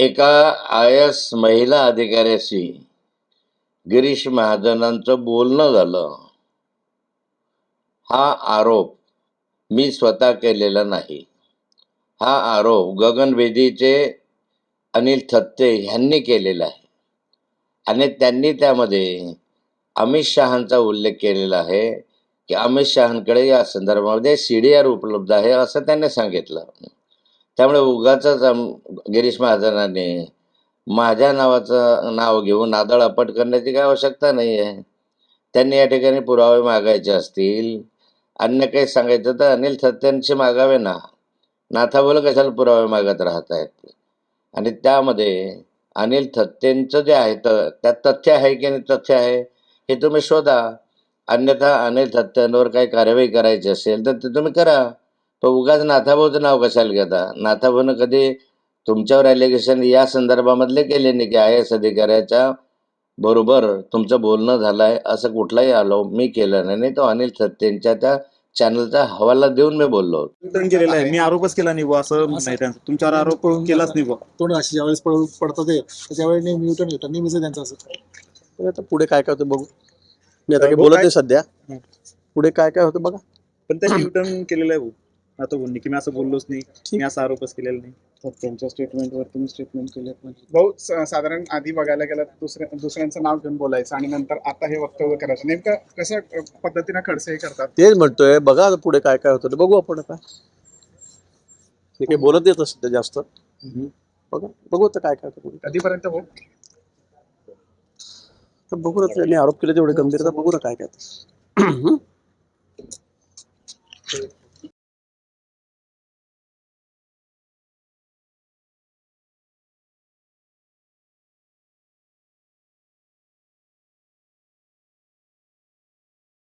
एका I S महिला अधिकाऱ्याशी गिरीश महाजनांचं बोलणं झालं. हा आरोप मी स्वतः केलेला नाही. हा आरोप गगनवेदीचे अनिल थत्ते ह्यांनी केलेला आहे. आणि त्यांनी त्यामध्ये अमित शहांचा उल्लेख केलेला आहे की अमित शहांकडे या संदर्भामध्ये सी डी आर उपलब्ध आहे असं त्यांनी सांगितलं. त्यामुळे उगाच गिरीश महाजनाने माझ्या नावाचं नाव घेऊन नादळ अपट करण्याची काय आवश्यकता नाही आहे त्यांनी या ठिकाणी पुरावे मागायचे असतील अन्य काही सांगायचं तर अनिल थत्यांशी मागावे ना. नाथाबोल कशाला पुरावे मागत राहत आहेत आणि त्यामध्ये अनिल थत्तेंचं जे आहे तर त्यात तथ्य आहे की नाही तथ्य आहे हे तुम्ही शोधा. अन्यथा अनिल थत्त्यांवर काही कार्यवाही करायची असेल तर ते तुम्ही करा. पण उगाच नाथाभाऊचं नाव कशाला घेता? नाथाभाऊनं कधी तुमच्यावर ॲलिगेशन या संदर्भामधले केले नाही की आय एस अधिकाऱ्याच्या बरोबर तुमचं बोलणं झालं आहे असं कुठलाही आलो मी केलं नाही. नाही तो अनिल थत्तेंच्या त्या चॅनलचा हवाला देऊन मी बोललो रिटर्न केलेलं आहे. मी आरोपच केला नाही बुवा असं त्यांचं. तुमच्यावर आरोप केलाच नाही बुवा. तोंड अशी ज्यावेळेस पड पडतं ते त्यावेळी नेहमी युटर्न घेतात नेहमीच त्यांचं असं. आता पुढे काय काय होतं बघू. मी आता बोलत नाही सध्या. पुढे काय काय होतं बघा. पण त्यांनी रिटर्न केलेलं आहे भाऊ आता बोलणे की मी असं बोललोच नाही. मी असा आरोपच केलेला नाही. तर त्यांच्या स्टेटमेंटवर तुम्ही स्टेटमेंट केले भाऊ स- साधारण आधी बघायला गेलं तर दुसऱ्या दुसऱ्यांचं नाव घेऊन बोलायचं आणि नंतर आता हे वक्तव्य करायचं. नेमकं कशा अ, पद्धतीनं खडसे हे करतात? तेच म्हणतोय बघा आता पुढे काय काय होतं. ते बघू आपण आता. मी काही बोलत येत सध्या जास्त. बघा बघू आता काय काय होतं पुढे. कधीपर्यंत भाऊ? तर बघू ना त्यांनी आरोप केले तेवढे गंभीर तर बघू ना काय काय ते.